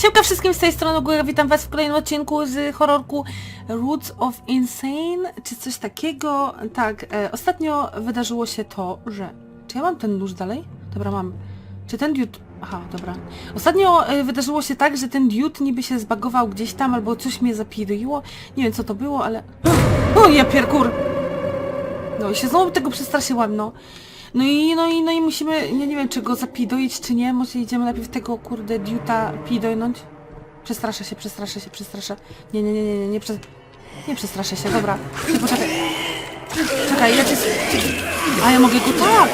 Siemka wszystkim z tej strony Góra, witam was w kolejnym odcinku z horrorku Roots of Insane, czy coś takiego. Tak, e, ostatnio wydarzyło się to, że... Czy ja mam ten nóż dalej? Dobra, mam. Czy ten dude... Aha, dobra. Ostatnio e, wydarzyło się tak, że ten dude niby się zbagował gdzieś tam, albo coś mnie zapiriło. Nie wiem co to było, ale... O, ja pierkur! No i się znowu tego przestraszyłam, no. No i, no i, no i musimy, nie, nie wiem czy go zapidoić czy nie, może idziemy najpierw tego kurde diuta pidojnąć. Przestraszę się, przestraszę się, przestraszę. Nie, nie, nie, nie, nie, nie, prze... nie przestraszę się, dobra. Nie, poczekaj. Czekaj, ja cię... A ja mogę go tak!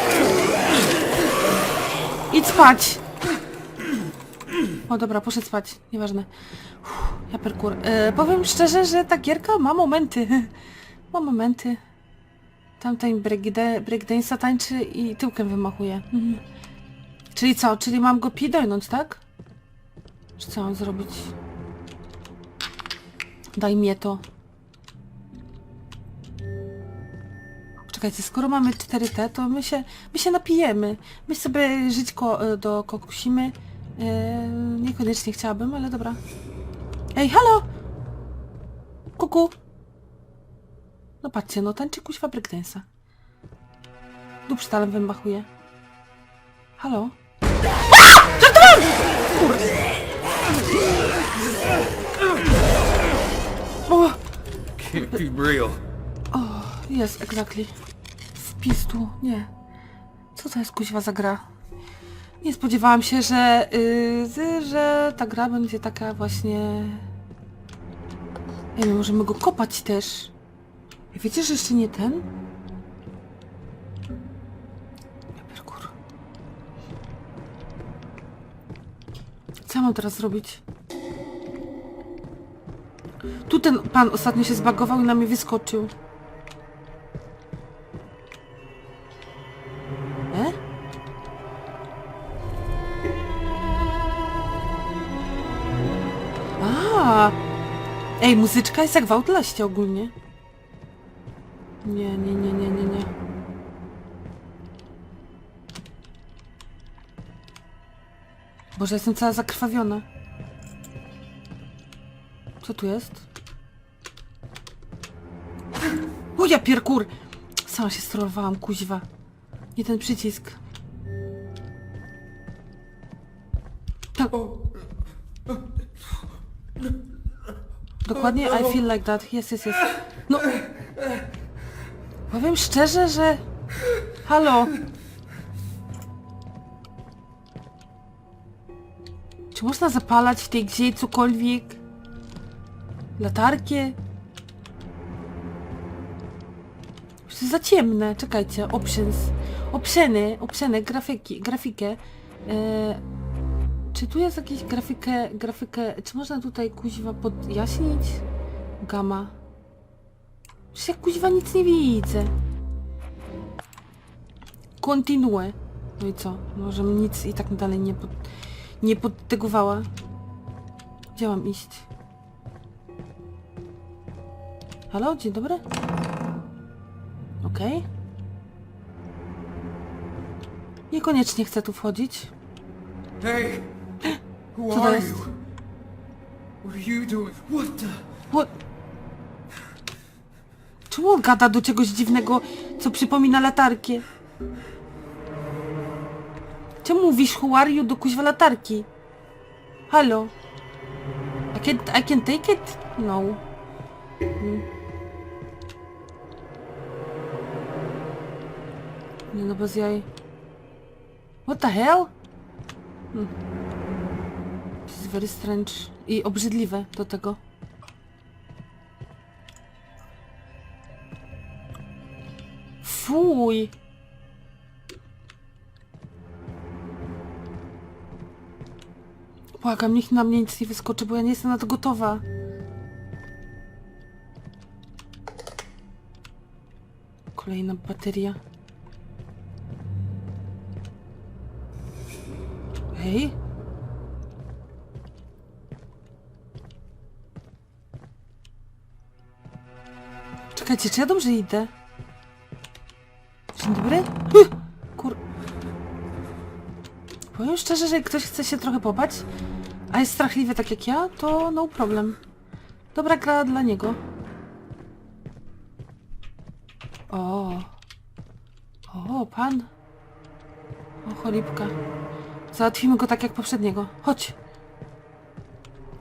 Idź spać! O dobra, poszedł spać, nieważne. Uff, ja perkur. E, powiem szczerze, że ta gierka ma momenty. Ma momenty. Tamten breakda- breakdance'a tańczy i tyłkiem wymachuje. Mhm. Czyli co? Czyli mam go pidojnąć, tak? Czy co mam zrobić? Daj mnie to. Czekajcie, skoro mamy 4T, to my się, my się napijemy. My sobie żyćko y, do kokusimy. Yy, niekoniecznie chciałabym, ale dobra. Ej, halo! Kuku! No patrzcie, no tańczy kuźwa breakdance'a. Dupsztalem wymachuje. Halo? Żartowałam! Kurde. O! Can't be real. Jest, exactly. W pistu, nie. Co to jest kuźwa za gra? Nie spodziewałam się, że, yy, że ta gra będzie taka właśnie... Nie wiem, możemy go kopać też. Wiecie, że jeszcze nie ten? Ja pierkur. Co mam teraz zrobić? Tu ten pan ostatnio się zbagował i na mnie wyskoczył. E? Ej, muzyczka jest jak w ogólnie. Nie, nie, nie, nie, nie, nie. Boże, jestem cała zakrwawiona. Co tu jest? O ja pierkur! Sama się sterowałam, kuźwa. Nie ten przycisk. Tak. Dokładnie, I feel like that. Jest, jest, jest. No. Powiem szczerze, że... Halo. Czy można zapalać w tej grze cokolwiek? Latarkie? Już jest za ciemne. Czekajcie. Options. Optiony. Optiony. Grafiki. Grafikę. E, czy tu jest jakieś grafikę, grafikę, czy można tutaj kuźwa podjaśnić? Gama. Przecież ja kuźwa nic nie widzę. Kontynuuję. No i co? Może nic i tak dalej nie pod, nie podtegowała. Gdzie mam iść? Halo, dzień dobry? Okej. Niekoniecznie chcę tu wchodzić. Hey! Who Co to are jest? you? What are you doing? What the? What? On gada do czegoś dziwnego, co przypomina latarkę? Czemu mówisz you do kuźwa latarki? Halo? I can, I can take it? No. Mm. Nie no, bez jaj. What the hell? Hmm. To jest very strange. I obrzydliwe do tego. Fuj! Błagam, niech na mnie nic nie wyskoczy, bo ja nie jestem na to gotowa. Kolejna bateria. Hej? Czekajcie, czy ja dobrze idę? Dobry? Kur... Powiem szczerze, że jak ktoś chce się trochę pobać, a jest strachliwy tak jak ja, to no problem. Dobra gra dla niego. O. O, pan. O, cholipka. Załatwimy go tak jak poprzedniego. Chodź.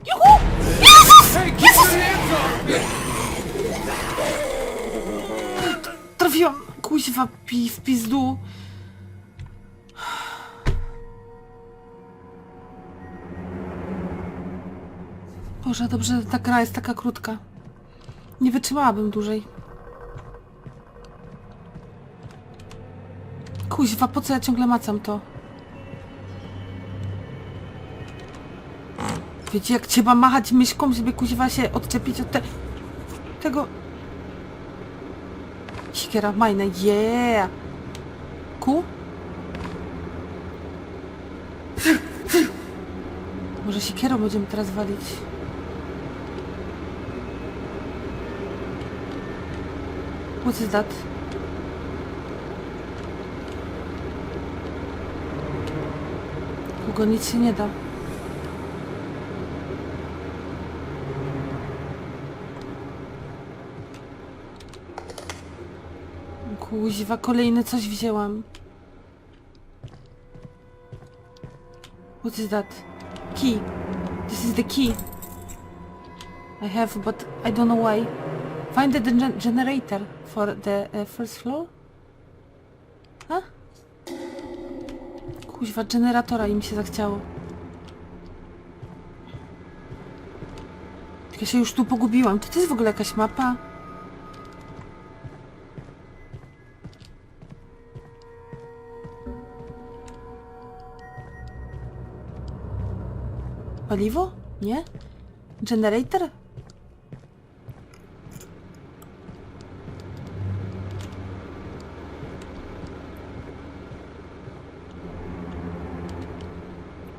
Juhu! Jezus! Hey, Kuźwa, pi w pizdu. Boże, dobrze, ta gra jest taka krótka. Nie wytrzymałabym dłużej. Kuźwa, po co ja ciągle macam to? Wiecie, jak trzeba machać myszką, żeby kuźwa się odczepić od te... tego... Siekiera, majne, yeah! Ku? Może siekierą będziemy teraz walić? What is that? Kogo nic się nie da. Kuźwa, kolejne coś wzięłam. What is that? Key. This is the key. I have, but I don't know why. Find the gen generator for the uh, first floor? A? Kuźwa, generatora im się zachciało. Ja się już tu pogubiłam. To to jest w ogóle jakaś mapa? Paliwo? Nie? Generator?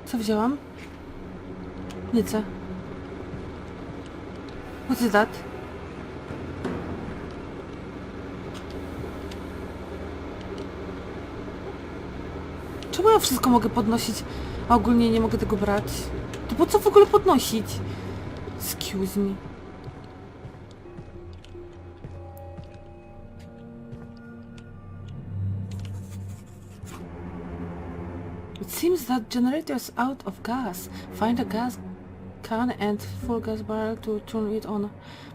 Co wzięłam? Nic. What's that? Czemu ja wszystko mogę podnosić, a ogólnie nie mogę tego brać? To po co w ogóle podnosić? Excuse me. It seems that generator's out of gas. Find a gas can and full gas barrel to turn it on.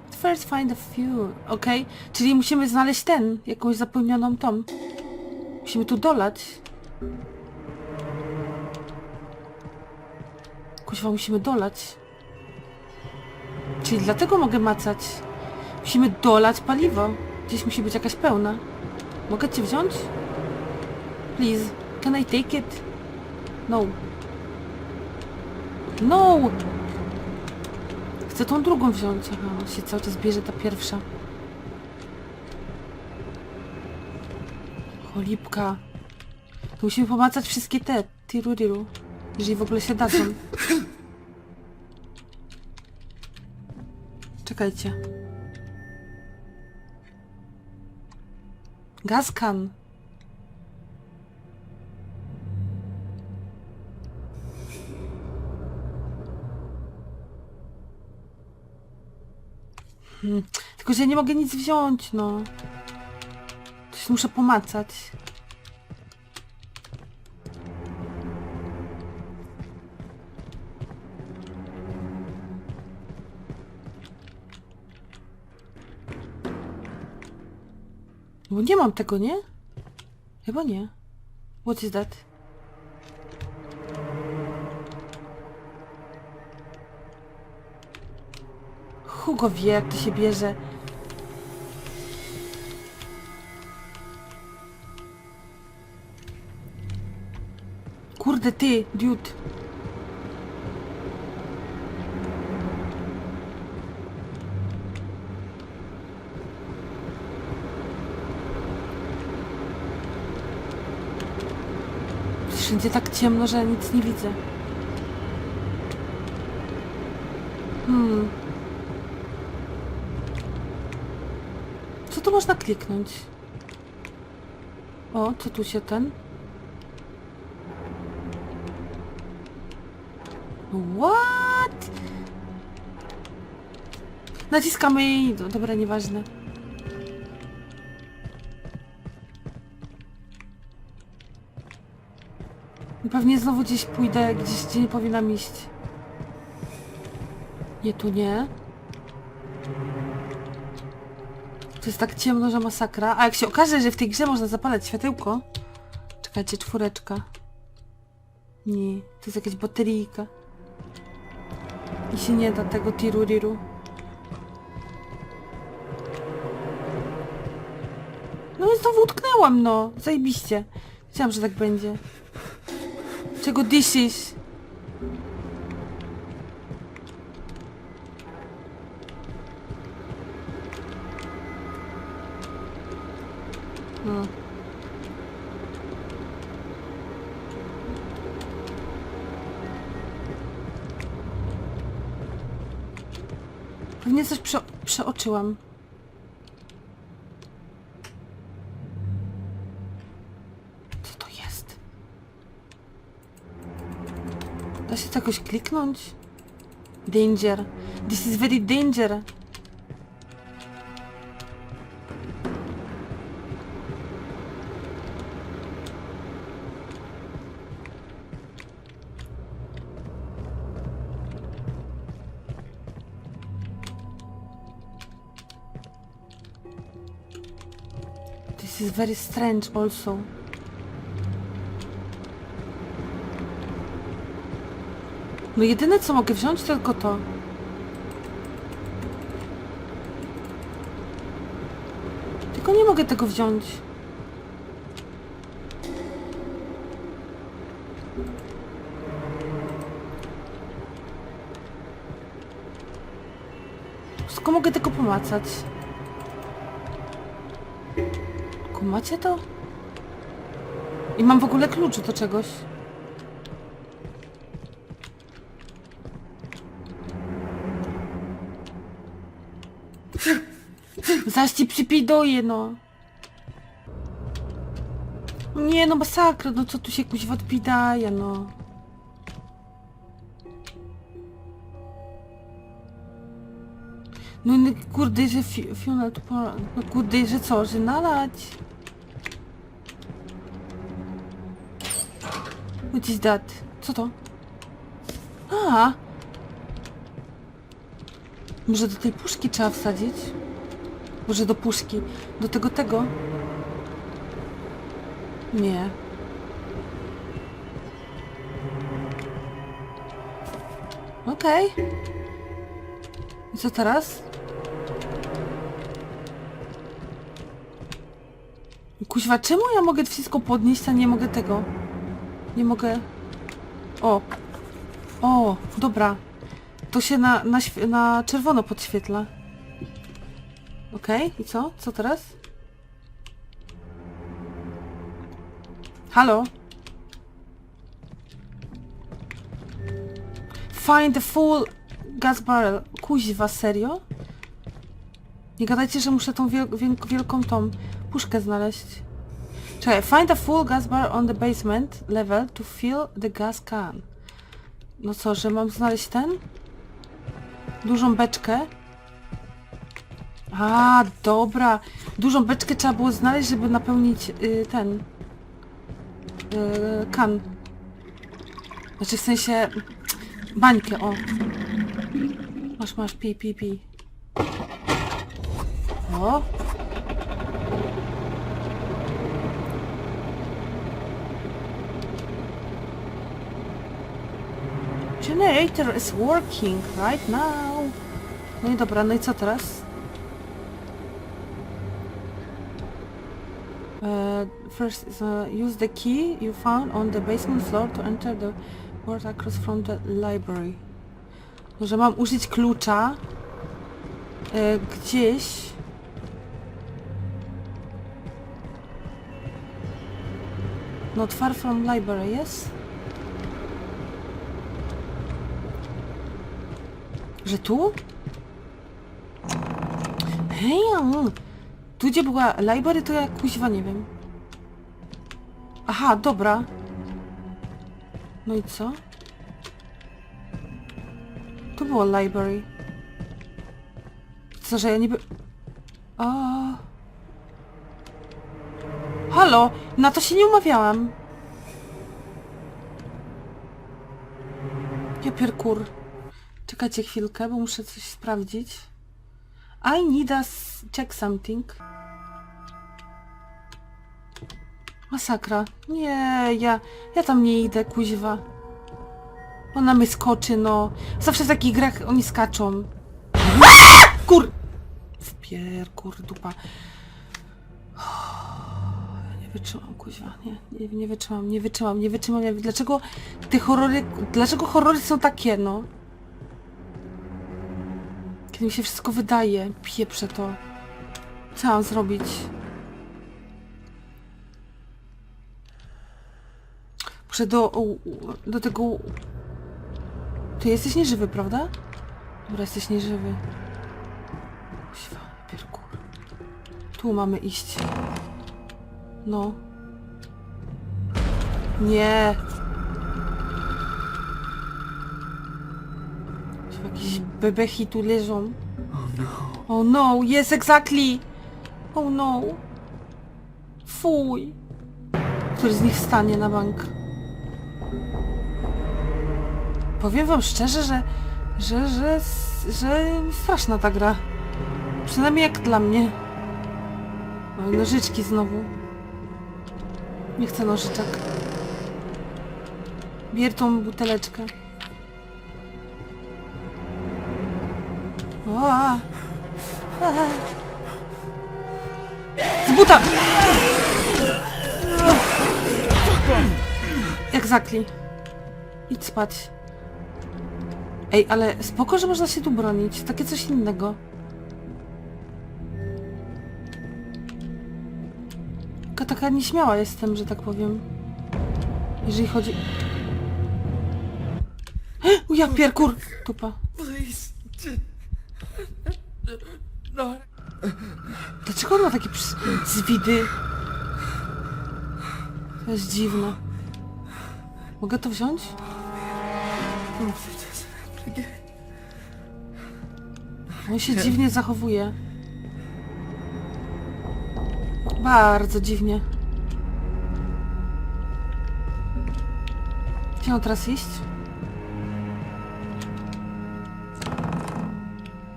But first find a fuel. Okej, czyli musimy znaleźć ten, jakąś zapełnioną tą. Musimy tu dolać. Kuźwa, musimy dolać. Czyli dlatego mogę macać. Musimy dolać paliwo. Gdzieś musi być jakaś pełna. Mogę cię wziąć? Please, can I take it? No. No! Chcę tą drugą wziąć. Aha, się cały czas bierze ta pierwsza. Cholipka. To musimy pomacać wszystkie te. Tiruriru. Jeżeli w ogóle się dadzą. Czekajcie. Gazkan. Hmm. Tylko, że ja nie mogę nic wziąć, no. Coś muszę pomacać. Nie mam tego, nie? Chyba nie. What is that? Hugo wie, jak to się bierze. Kurde ty, dude. Wszędzie tak ciemno, że nic nie widzę. Hmm. Co tu można kliknąć? O, co tu się ten? What? Naciskamy jej. Dobra, nieważne. Pewnie znowu gdzieś pójdę, gdzieś, gdzie nie powinnam iść. Nie, tu nie. To jest tak ciemno, że masakra. A jak się okaże, że w tej grze można zapalać światełko... Czekajcie, czwóreczka. Nie, to jest jakaś bateryjka. I się nie da tego tiruriru. No i znowu utknęłam, no. Zajebiście. Wiedziałam, że tak będzie. Czego dysisz? No. Pewnie coś prze przeoczyłam. Co to jest? Da się jakoś kliknąć? Danger. This is very danger. This is very strange also. No jedyne co mogę wziąć tylko to. Tylko nie mogę tego wziąć. Tylko mogę tylko pomacać. Kumacie to? I mam w ogóle klucz do czegoś. Zaś ci przypiduję, no. Nie no, masakra, no co tu się kuźwa odpidaje, no. No, kurde, że fi, Fiona tu po... No kurde, że co, że nalać? What is that? Co to? A! Może do tej puszki trzeba wsadzić? Może do puszki? Do tego tego? Nie. Okej. I co teraz? Kuźwa, czemu ja mogę wszystko podnieść, a nie mogę tego? Nie mogę... O! O, dobra. To się na, na, na czerwono podświetla. Okej, i co? Co teraz? Halo? Find the full gas barrel. Kuźwa, serio? Nie gadajcie, że muszę tą wiel wiel wielką tą puszkę znaleźć. Czekaj, find a full gas bar on the basement level to fill the gas can. No co, że mam znaleźć ten? Dużą beczkę? A, dobra. Dużą beczkę trzeba było znaleźć, żeby napełnić y, ten... Y, kan. Znaczy w sensie... Bańkę, o. Masz, masz, pij, pij, pij. O. Generator is working right now. No i dobra, no i co teraz? Uh, first use the key you found on the basement floor to enter the port across from the library. No, że mam użyć klucza e, gdzieś. Not far from library, yes? Że tu? Hej, tu gdzie była library, to ja kuźwa nie wiem. Aha, dobra. No i co? Tu było library. co, że ja niby... O. Halo, na to się nie umawiałam. Ja pierkur. Czekajcie chwilkę, bo muszę coś sprawdzić. I need a s- check something. Masakra. Nie, ja, ja tam nie idę, kuźwa. Ona mnie skoczy, no. Zawsze w takich grach oni skaczą. Kur... W pier, kur, dupa. Nie wytrzymam, kuźwa, nie, nie, nie wytrzymam, nie wytrzymam, nie wytrzymam. Dlaczego te horrory, dlaczego horrory są takie, no? Kiedy mi się wszystko wydaje, pieprze to. Co mam zrobić? Muszę do, do tego... Ty jesteś nieżywy, prawda? Dobra, jesteś nieżywy. Kuźwa, pierkur. Tu mamy iść. No. Nie. Jakieś bebechi tu leżą. Oh no, yes, exactly. Oh no. Fuj. Który z nich wstanie na bank? Powiem wam szczerze, że... Że, że, że straszna ta gra. Przynajmniej jak dla mnie. Oj, nożyczki znowu. Nie chcę nożyczek. Bier tą buteleczkę. O. Z buta! Jak zakli. Idź spać. Ej, ale spoko, że można się tu bronić. Takie coś innego. Taka, taka nieśmiała jestem, że tak powiem. Jeżeli chodzi... Ja pierkur! Tupa. Please. No. Dlaczego on ma takie ps- zwidy? To jest dziwne. Mogę to wziąć? On się dziwnie zachowuje. Bardzo dziwnie. Gdzie teraz iść?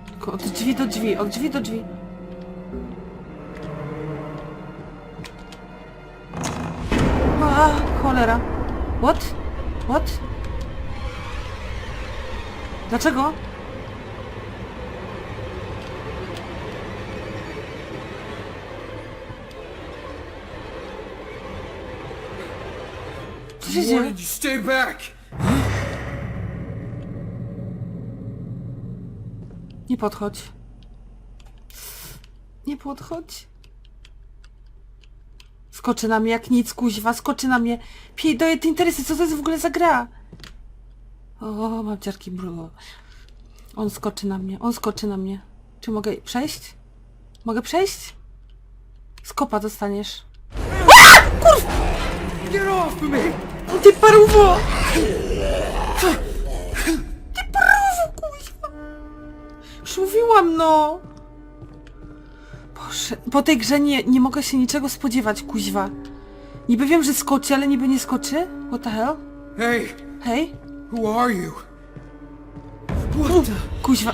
Tylko od drzwi do drzwi, od drzwi do drzwi. A, cholera. What? What? Dlaczego? Co się Why dzieje? did you stay back? Nie podchodź. Nie podchodź. Skoczy na mnie jak nic, kuźwa, skoczy na mnie. Piej, doje te interesy, co to jest w ogóle za gra? O, mam ciarki bro. On skoczy na mnie, on skoczy na mnie. Czy mogę przejść? Mogę przejść? Skopa dostaniesz. Get off of me! Ty paruwo! Ty paruwo, kuźwa! Już mówiłam, no! Boże, po tej grze nie, nie mogę się niczego spodziewać, kuźwa. Niby wiem, że skoczy, ale niby nie skoczy? What the hell? Hey, Hej? Who are you? What the? Kuźwa.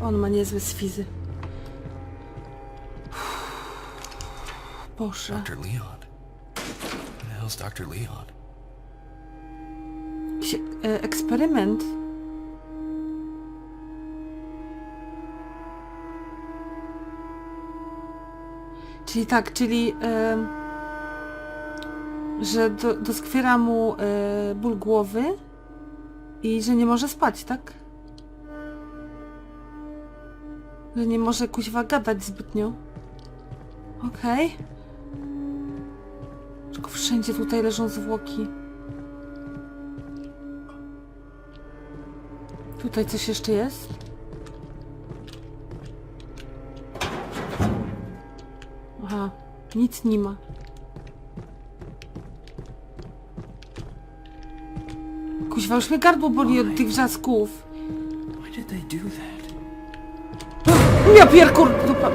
On ma niezłe sfizy. Boże. Dr. Leon. Who the hell's Dr. Leon? Jakiś e, eksperyment. Czyli tak, czyli em, że do, doskwiera mu e, ból głowy i że nie może spać, tak? Że nie może kuźwa gadać zbytnio. Okej. Tylko wszędzie tutaj leżą zwłoki. Tutaj coś jeszcze jest? Aha, nic nie ma. Kuźwa, już mnie gardło boli od tych wrzasków. Ja pierkur... Dupa.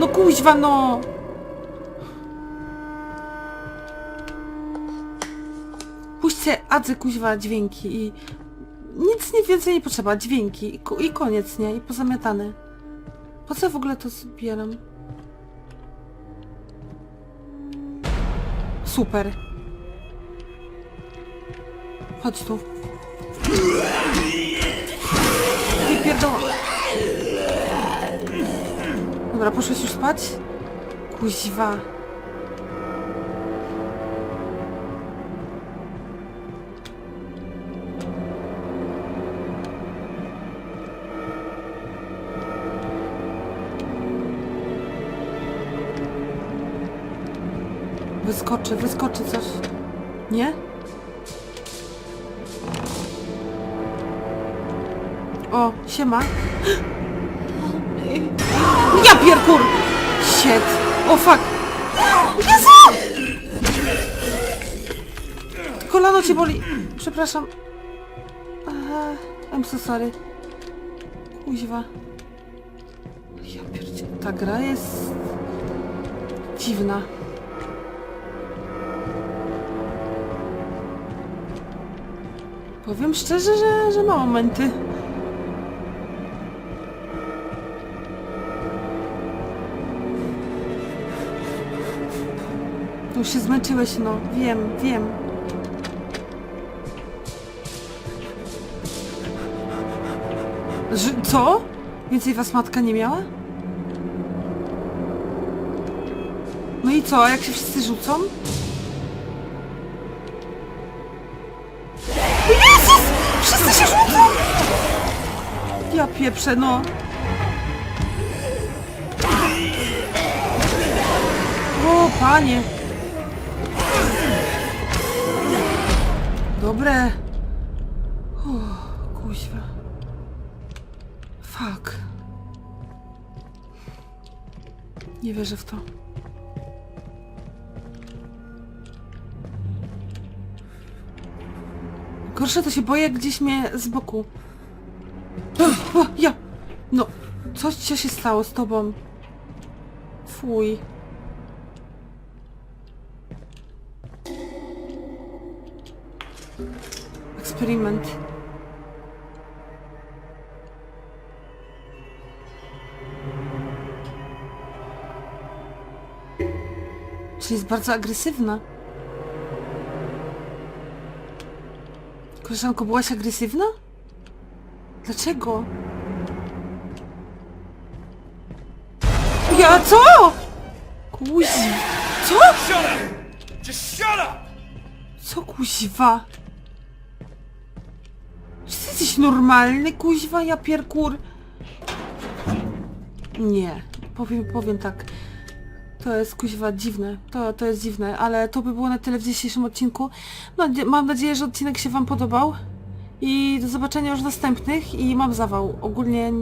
No kuźwa, no! Puśćcie adzy kuźwa dźwięki i... Nic nie więcej nie potrzeba, dźwięki i, i koniec, nie? I pozamiatane. Po co w ogóle to zbieram? Super. Chodź tu. Nie pierdoła. Dobra, poszłeś już spać? Kuźwa. Wyskoczy, wyskoczy coś. Nie? O, siema. Ja pierkur! Shit! O fuck! Jezu! Kolano cię boli. Przepraszam. Aha, I'm so sorry. Kuźwa. Ja pierdzie... Ta gra jest... dziwna. Powiem szczerze, że, że ma momenty. Już się zmęczyłeś, no. Wiem, wiem. Że, co? Więcej was matka nie miała? No i co, a jak się wszyscy rzucą? Jezus! Wszyscy się rzucą! Ja pieprzę, no. O, panie. Dobre. O, kuźwa. Fuck. Nie wierzę w to. Gorsze to się boję, gdzieś mnie z boku. O, ja! No, coś co się stało z tobą? Fuj. Eksperyment. Czyli jest bardzo agresywna. Koleżanko, byłaś agresywna? Dlaczego? Ja co? Kuźwa. Co? Co kuźwa? Jesteś normalny, kuźwa, ja pierkur? Nie, powiem, powiem tak. To jest kuźwa dziwne, to, to jest dziwne, ale to by było na tyle w dzisiejszym odcinku. No, dzie- mam nadzieję, że odcinek się wam podobał i do zobaczenia już w następnych i mam zawał. Ogólnie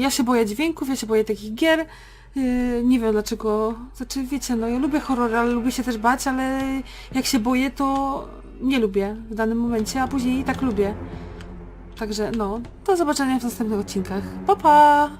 ja się boję dźwięków, ja się boję takich gier. Yy, nie wiem dlaczego, znaczy wiecie, no ja lubię horror, ale lubię się też bać, ale jak się boję, to nie lubię w danym momencie, a później i tak lubię. Także no, do zobaczenia w następnych odcinkach. Pa pa!